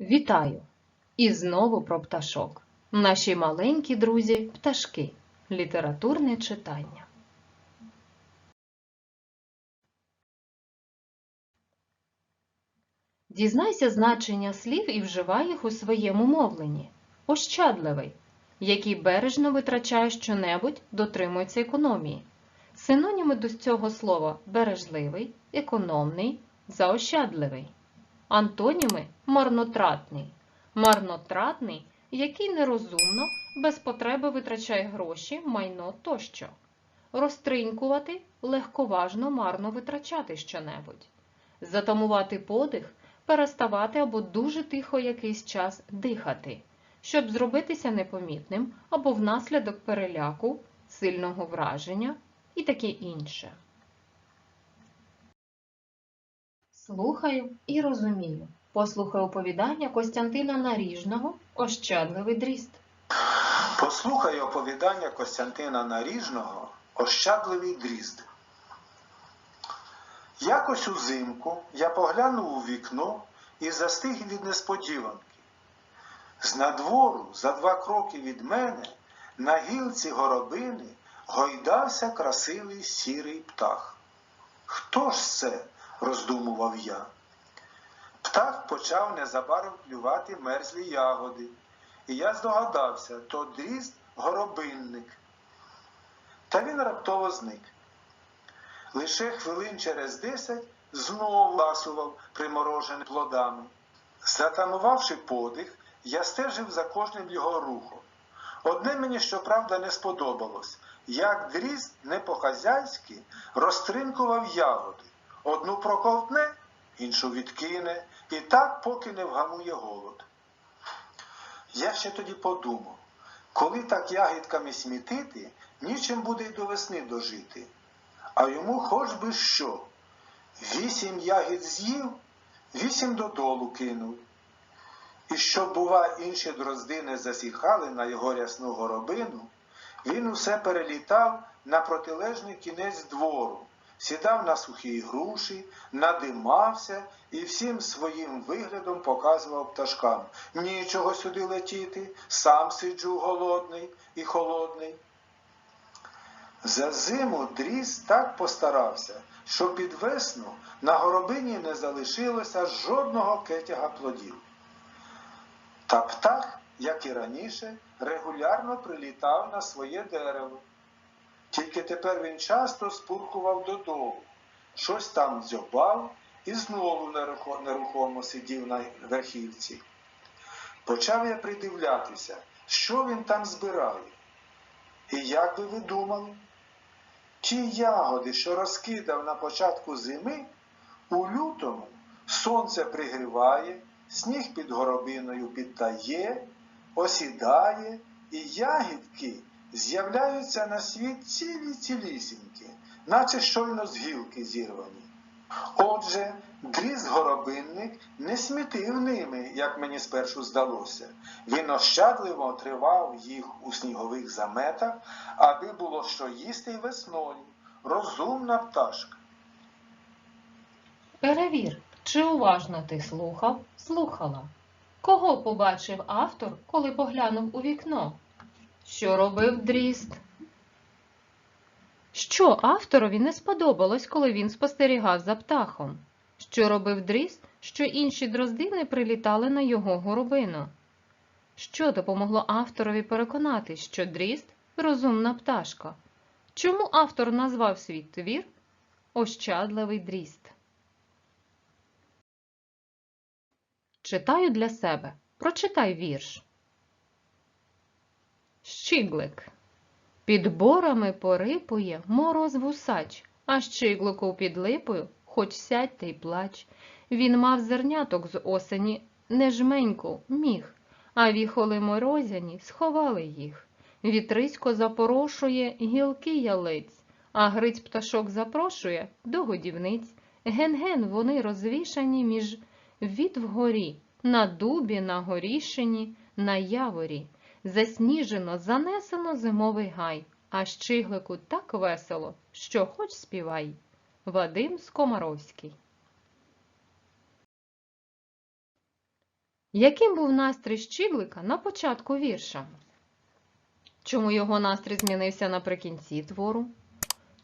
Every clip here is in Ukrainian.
Вітаю! І знову про пташок. Наші маленькі друзі пташки. Літературне читання. Дізнайся значення слів і вживай їх у своєму мовленні. Ощадливий, який бережно витрачає щонебудь, дотримується економії. Синоніми до цього слова бережливий, економний, заощадливий. Антоніми марнотратний. Марнотратний, який нерозумно, без потреби витрачає гроші, майно тощо. Розтринькувати легковажно марно витрачати щонебудь. Затамувати подих, переставати або дуже тихо якийсь час дихати, щоб зробитися непомітним або внаслідок переляку, сильного враження і таке інше. Слухаю і розумію. Послухай оповідання Костянтина Наріжного Ощадливий дріст. Послухай оповідання Костянтина Наріжного Ощадливий дрізд. Якось узимку я поглянув у вікно і застиг від несподіванки. З надвору, за два кроки від мене, на гілці горобини гойдався красивий сірий птах. Хто ж це? Роздумував я. Птах почав незабаром клювати мерзлі ягоди, і я здогадався, то дрізд горобинник. Та він раптово зник. Лише хвилин через десять знову ласував примороженими плодами. Затамувавши подих, я стежив за кожним його рухом. Одне мені, щоправда, не сподобалось, як дрізд не по-хазяйськи розтринкував ягоди. Одну проковтне, іншу відкине, і так, поки не вгамує голод. Я ще тоді подумав, коли так ягідками смітити, нічим буде й до весни дожити. А йому хоч би що. Вісім ягід з'їв, вісім додолу кинув. І щоб, бува, інші дрозди не засіхали на його рясну горобину, він усе перелітав на протилежний кінець двору, сідав на сухі груші, надимався і всім своїм виглядом показував пташкам. Нічого сюди летіти, сам сиджу голодний і холодний. За зиму дріз так постарався, що під весну на горобині не залишилося жодного кетяга плодів. Та птах, як і раніше, регулярно прилітав на своє дерево. Тільки тепер він часто спурхував додолу, щось там дзьобав і знову нерухомо сидів на верхівці. Почав я придивлятися, що він там збирає. І як би ви думали? Ті ягоди, що розкидав на початку зими, у лютому сонце пригріває, сніг під горобиною підтає, осідає, і ягідки з'являються на світ цілі цілісінькі, наче щойно з гілки зірвані. Отже, дріз горобинник не смітив ними, як мені спершу здалося. Він ощадливо тривав їх у снігових заметах, аби було що їсти й весною. Розумна пташка. Перевір, чи уважно ти слухав, слухала. Кого побачив автор, коли поглянув у вікно? Що робив дріст? Що авторові не сподобалось, коли він спостерігав за птахом? Що робив дріст, що інші дрозди не прилітали на його горобину? Що допомогло авторові переконати, що дріст розумна пташка? Чому автор назвав свій твір Ощадливий дріст? Читаю для себе. Прочитай вірш. Щиглик. Під борами порипує мороз вусач, а щиглику під липою хоч сядь та й плач. Він мав зерняток з осені, не жменьку міг, а віхоли морозяні сховали їх. Вітрисько запорошує гілки ялиць, а гриць пташок запрошує до годівниць. Ген-ген вони розвішані між від вгорі, на дубі, на горішині, на яворі. Засніжено, занесено зимовий гай, а щиглику так весело, що хоч співай. Вадим Скомаровський Яким був настрій Щиглика на початку вірша? Чому його настрій змінився наприкінці твору?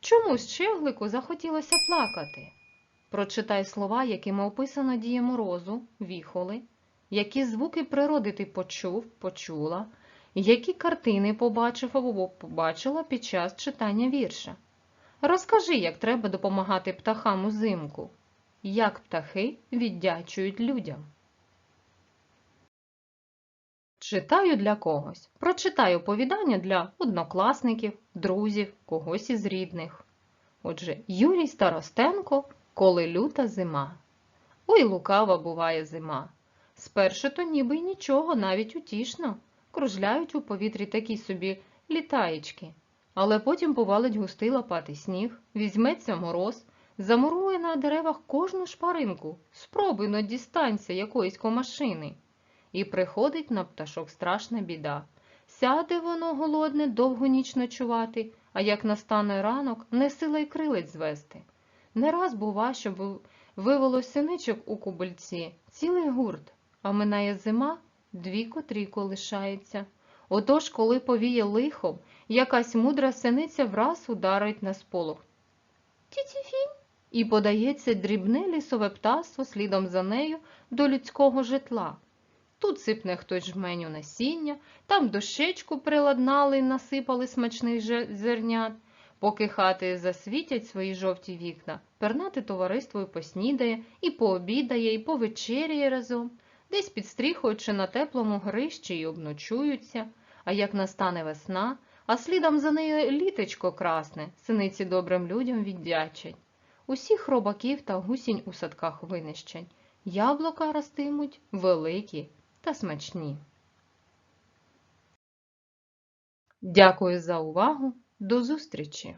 Чому Щиглику захотілося плакати? Прочитай слова, якими описано діє морозу, віхоли, які звуки природи ти почув, почула, які картини побачив або побачила під час читання вірша. Розкажи, як треба допомагати птахам узимку, як птахи віддячують людям. Читаю для когось. Прочитаю оповідання для однокласників, друзів, когось із рідних. Отже, Юрій Старостенко «Коли люта зима». Ой, лукава буває зима. Спершу то ніби й нічого, навіть утішно. Кружляють у повітрі такі собі літаєчки. Але потім повалить густий лопатий сніг, візьметься мороз, замурує на деревах кожну шпаринку, спробуй но дістанься якоїсь комашини. І приходить на пташок страшна біда. Сяде воно голодне довгу ніч ночувати, а як настане ранок, не сила й крилець звести. Не раз бува, щоб вивелось синичок у кубельці, цілий гурт, а минає зима, двіко трійко лишається. Отож, коли повіє лихом, якась мудра синиця враз ударить на сполох. Ті-ті-фінь! І подається дрібне лісове птаство слідом за нею до людського житла. Тут сипне хтось жменю насіння, там дощечку приладнали й насипали смачних зернят. Поки хати засвітять свої жовті вікна, пернати товариство і поснідає, і пообідає, і повечеряє разом, десь підстріхуючи на теплому грищі й обночуються. А як настане весна, а слідом за нею літечко красне, синиці добрим людям віддячать. Усіх робаків та гусінь у садках винищать. Яблука ростимуть великі та смачні. Дякую за увагу. До зустрічі!